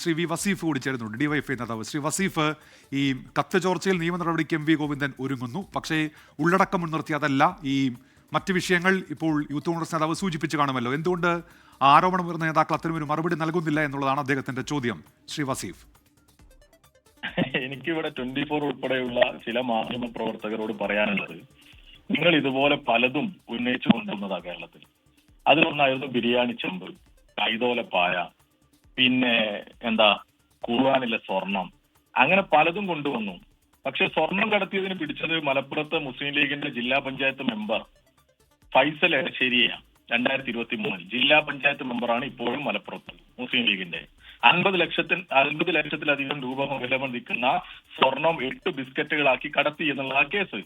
Shri V Wasif കൂടി ചേരുന്നുണ്ട് DYFI നേതാവ്. ശ്രീ വസീഫ് ഈ കത്ത് ചോർച്ചയിൽ നിയമ നടപടിക്ക് എം വി ഗോവിന്ദൻ ഒരുങ്ങുന്നു. പക്ഷേ ഉള്ളടക്കം മുൻനിർത്തി അതല്ല ഈ മറ്റ് വിഷയങ്ങൾ ഇപ്പോൾ യൂത്ത് കോൺഗ്രസ് നേതാവ് സൂചിപ്പിച്ചു കാണുമല്ലോ. എന്തുകൊണ്ട് ആരോപണം ഉയർന്ന നേതാക്കൾ അത്തരമൊരു മറുപടി നൽകുന്നില്ല എന്നുള്ളതാണ് അദ്ദേഹത്തിന്റെ ചോദ്യം. ശ്രീ വസീഫ്. എനിക്കിവിടെ ട്വന്റി ഫോർ ഉൾപ്പെടെയുള്ള ചില മാധ്യമ പ്രവർത്തകരോട് പറയാനുള്ളത് നിങ്ങൾ ഇതുപോലെ പലതും ഉന്നയിച്ചു കൊണ്ടുവന്നതാ കേരളത്തിൽ. അതിലൊന്നായിരുന്നു ബിരിയാണി ചെമ്പ് കൈതോലപ്പായ പിന്നെ എന്താ കുറുവാനിലെ സ്വർണം. അങ്ങനെ പലതും കൊണ്ടുവന്നു. പക്ഷെ സ്വർണം കടത്തിയതിന് പിടിച്ചത് മലപ്പുറത്ത് മുസ്ലിം ലീഗിന്റെ ജില്ലാ പഞ്ചായത്ത് മെമ്പർ ഫൈസൽ എടശ്ശേരിയാണ്. രണ്ടായിരത്തി ഇരുപത്തി മൂന്നിൽ ജില്ലാ പഞ്ചായത്ത് മെമ്പറാണ് ഇപ്പോഴും മലപ്പുറത്ത് മുസ്ലിം ലീഗിന്റെ. അൻപത് ലക്ഷത്തിൽ അൻപത് ലക്ഷത്തിലധികം രൂപ വിലമതിക്കുന്ന സ്വർണം എട്ട് ബിസ്ക്കറ്റുകളാക്കി കടത്തി എന്നുള്ള ആ കേസ്.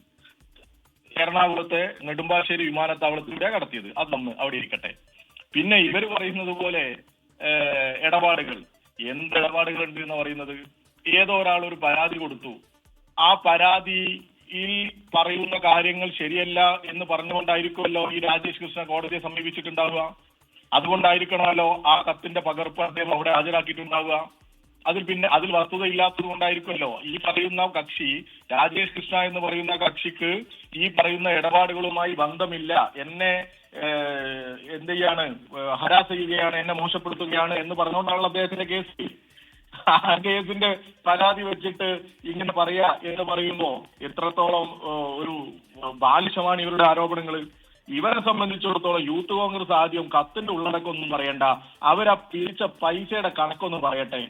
എറണാകുളത്തെ നെടുമ്പാശ്ശേരി വിമാനത്താവളത്തിലൂടെ കടത്തിയത്. അത് നമ്മ് അവിടെ ഇരിക്കട്ടെ. പിന്നെ ഇവർ പറയുന്നത് പോലെ ഇടപാടുകൾ. എന്ത് ഇടപാടുകൾ ഉണ്ട് എന്ന് പറയുന്നത്? ഏതോ ഒരാൾ ഒരു പരാതി കൊടുത്തു. ആ പരാതിയിൽ പറയുന്ന കാര്യങ്ങൾ ശരിയല്ല എന്ന് പറഞ്ഞുകൊണ്ടായിരിക്കുമല്ലോ ഈ രാജേഷ് കൃഷ്ണ കോടതിയെ സമീപിച്ചിട്ടുണ്ടാവുക. അതുകൊണ്ടായിരിക്കണമല്ലോ ആ കത്തിന്റെ പകർപ്പ് അദ്ദേഹം അവിടെ ഹാജരാക്കിയിട്ടുണ്ടാവുക. അതിൽ പിന്നെ അതിൽ വസ്തുത ഇല്ലാത്തത് കൊണ്ടായിരിക്കുമല്ലോ. ഈ പറയുന്ന കക്ഷി രാജേഷ് കൃഷ്ണ എന്ന് പറയുന്ന കക്ഷിക്ക് ഈ പറയുന്ന ഇടപാടുകളുമായി ബന്ധമില്ല. എന്നെ എന്ത് ചെയ്യാണ് ഹരാസ് ചെയ്യുകയാണ് എന്നെ മോശപ്പെടുത്തുകയാണ് എന്ന് പറഞ്ഞുകൊണ്ടാണല്ലോ അദ്ദേഹത്തിന്റെ കേസ്. ആ കേസിന്റെ പരാതി വെച്ചിട്ട് ഇങ്ങനെ പറയാ എന്ന് പറയുമ്പോ എത്രത്തോളം ഒരു ബാലിശമാണ് ഇവരുടെ ആരോപണങ്ങൾ ഇവരെ സംബന്ധിച്ചിടത്തോളം യൂത്ത് കോൺഗ്രസ് ആദ്യം കത്തിന്റെ ഉള്ളടക്കം ഒന്നും പറയണ്ട. അവരാ പിരിച്ച പൈസയുടെ കണക്കൊന്നും പറയട്ടെ.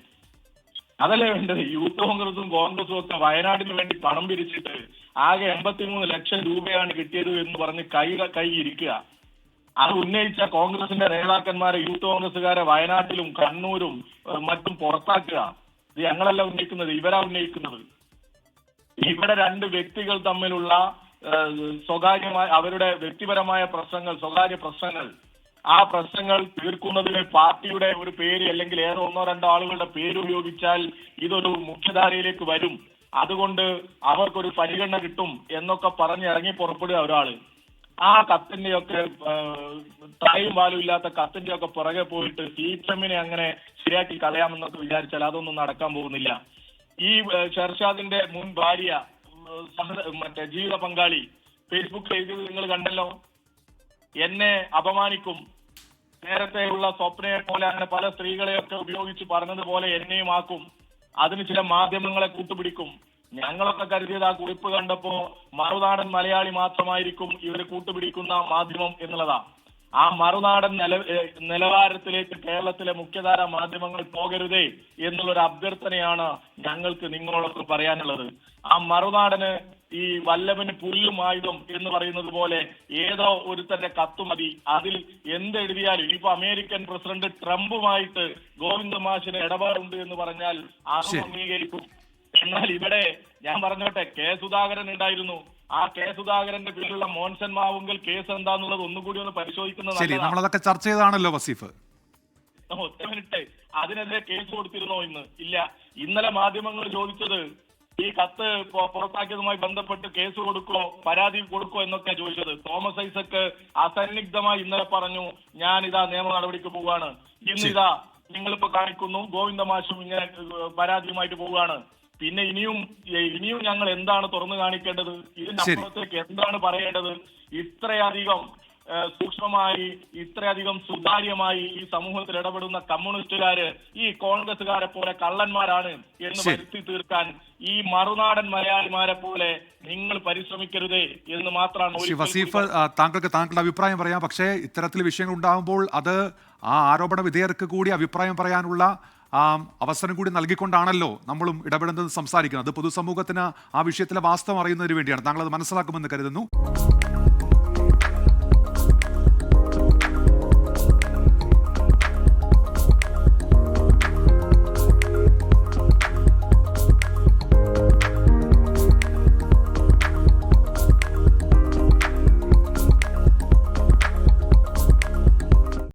അതല്ലേ വേണ്ടത്? യൂത്ത് കോൺഗ്രസും കോൺഗ്രസും ഒക്കെ വയനാടിന് വേണ്ടി പണം പിരിച്ചിട്ട് ആകെ എൺപത്തിമൂന്ന് ലക്ഷം രൂപയാണ് കിട്ടിയത് എന്ന് പറഞ്ഞ് കൈ കൈ ഇരിക്കുക. അത് ഉന്നയിച്ച കോൺഗ്രസിന്റെ നേതാക്കന്മാരെ യൂത്ത് കോൺഗ്രസുകാരെ വയനാട്ടിലും കണ്ണൂരും മറ്റും പുറത്താക്കുക. ഇത് ഞങ്ങളല്ല ഉന്നയിക്കുന്നത് ഇവരാ ഉന്നയിക്കുന്നത്. ഇവിടെ രണ്ട് വ്യക്തികൾ തമ്മിലുള്ള സ്വകാര്യമായ അവരുടെ വ്യക്തിപരമായ പ്രശ്നങ്ങൾ സ്വകാര്യ പ്രശ്നങ്ങൾ ആ പ്രശ്നങ്ങൾ തീർക്കുന്നതിന് പാർട്ടിയുടെ ഒരു പേര് അല്ലെങ്കിൽ ഏതോ ഒന്നോ രണ്ടോ ആളുകളുടെ പേര് ഉപയോഗിച്ചാൽ ഇതൊരു മുഖ്യധാരയിലേക്ക് വരും. അതുകൊണ്ട് അവർക്കൊരു പരിഗണന കിട്ടും എന്നൊക്കെ പറഞ്ഞ് ഇറങ്ങി പുറപ്പെടുക ഒരാൾ. ആ കത്തിന്റെയൊക്കെ തായും വാലും ഇല്ലാത്ത കത്തിന്റെയൊക്കെ പുറകെ പോയിട്ട് സി പി എമ്മിനെ അങ്ങനെ ശരിയാക്കി കളയാമെന്നൊക്കെ വിചാരിച്ചാൽ അതൊന്നും നടക്കാൻ പോകുന്നില്ല. ഈ ഷർഷാദിന്റെ മുൻ ഭാര്യ മറ്റേ ജീവിത പങ്കാളി ഫേസ്ബുക്കിൽ എഴുതിയത് നിങ്ങൾ കണ്ടല്ലോ? എന്നെ അപമാനിക്കും. നേരത്തെയുള്ള സ്വപ്നയെ പോലെ അങ്ങനെ പല സ്ത്രീകളെയൊക്കെ ഉപയോഗിച്ച് പറഞ്ഞതുപോലെ എന്നെയും ആക്കും. അതിന് ചില മാധ്യമങ്ങളെ കൂട്ടുപിടിക്കും. ഞങ്ങളൊക്കെ കരുതിയത് ആ കുറിപ്പ് കണ്ടപ്പോ മറുനാടൻ മലയാളി മാത്രമായിരിക്കും ഇവർ കൂട്ടുപിടിക്കുന്ന മാധ്യമം എന്നുള്ളതാ. ആ മറുനാടൻ നില നിലവാരത്തിലേക്ക് കേരളത്തിലെ മുഖ്യധാര മാധ്യമങ്ങൾ പോകരുതേ എന്നുള്ളൊരു അഭ്യർത്ഥനയാണ് ഞങ്ങൾക്ക് നിങ്ങളോടൊക്കെ പറയാനുള്ളത്. ആ മറുനാടന് ഈ വല്ലവന് പുല്ലും ആയുധം എന്ന് പറയുന്നത് പോലെ ഏതോ ഒരുത്തന്റെ കത്ത് മതി. അതിൽ എന്തെഴുതിയാലും ഇനിയിപ്പോ അമേരിക്കൻ പ്രസിഡന്റ് ട്രംപുമായിട്ട് ഗോവിന്ദ മാഷിന് ഇടപാടുണ്ട് എന്ന് പറഞ്ഞാൽ ശരി. അംഗീകരിക്കും. എന്നാൽ ഇവിടെ ഞാൻ പറഞ്ഞോട്ടെ കെ സുധാകരൻ ഉണ്ടായിരുന്നു. ആ കെ സുധാകരന്റെ പേരിലുള്ള മോൻസൻ മാവുങ്കൽ കേസ് എന്താന്നുള്ളത് ഒന്നുകൂടി ഒന്ന് പരിശോധിക്കുന്നത് ശരി. നമ്മളതൊക്കെ ചർച്ച ചെയ്താണല്ലോ വസീഫ്. ഒറ്റ മിനിറ്റ്. അതിനെതിരെ കേസ് കൊടുത്തിരുന്നോ ഇന്ന്? ഇല്ല. ഇന്നലെ മാധ്യമങ്ങൾ ചോദിച്ചത് ഈ കത്ത് പുറത്താക്കിയതുമായി ബന്ധപ്പെട്ട് കേസ് കൊടുക്കോ പരാതി കൊടുക്കോ എന്നൊക്കെ ചോദിച്ചത്. തോമസ് ഐസക്ക് അസന്നിഗ്ധമായി ഇന്നലെ പറഞ്ഞു ഞാൻ ഇതാ നിയമ നടപടിക്ക് പോവുകയാണ്. ഇന്നിതാ ഇതാ നിങ്ങളിപ്പോ കാണിക്കുന്നു ഗോവിന്ദ മാഷും ഇങ്ങനെ പരാതിയുമായിട്ട് പോവുകയാണ്. പിന്നെ ഇനിയും ഇനിയും ഞങ്ങൾ എന്താണ് തുറന്നു കാണിക്കേണ്ടത്? ഇതിനപ്പുറത്തേക്ക് എന്താണ് പറയേണ്ടത്? ഇത്രയധികം സൂക്ഷ്മമായി ഇത്രയധികം സുതാര്യമായി ഈ സമൂഹത്തിൽ ഇടപെടുന്ന കമ്മ്യൂണിസ്റ്റുകാര് ഈ കോൺഗ്രസുകാരെ പോലെ കള്ളന്മാരാണ് എന്ന് വരുത്തി തീർക്കാൻ ഈ മറുനാടൻ മലയാളിമാരെ പോലെ നിങ്ങൾ പരിശ്രമിക്കരുതേ എന്ന് മാത്രമാണ് വസീഫ് താങ്കൾക്ക് താങ്കളുടെ അഭിപ്രായം പറയാം. പക്ഷേ ഇത്തരത്തിൽ വിഷയങ്ങൾ ഉണ്ടാകുമ്പോൾ അത് ആ ആരോപണ വിധേയർക്ക് കൂടി അഭിപ്രായം പറയാനുള്ള അവസരം കൂടി നൽകിക്കൊണ്ടാണല്ലോ നമ്മളും ഇടപെടുന്നത് സംസാരിക്കുന്നത്. അത് പൊതുസമൂഹത്തിന് ആ വിഷയത്തിലെ വാസ്തവം അറിയുന്നതിന് വേണ്ടിയാണ്. താങ്കൾ അത് മനസ്സിലാക്കുമെന്ന് കരുതുന്നു.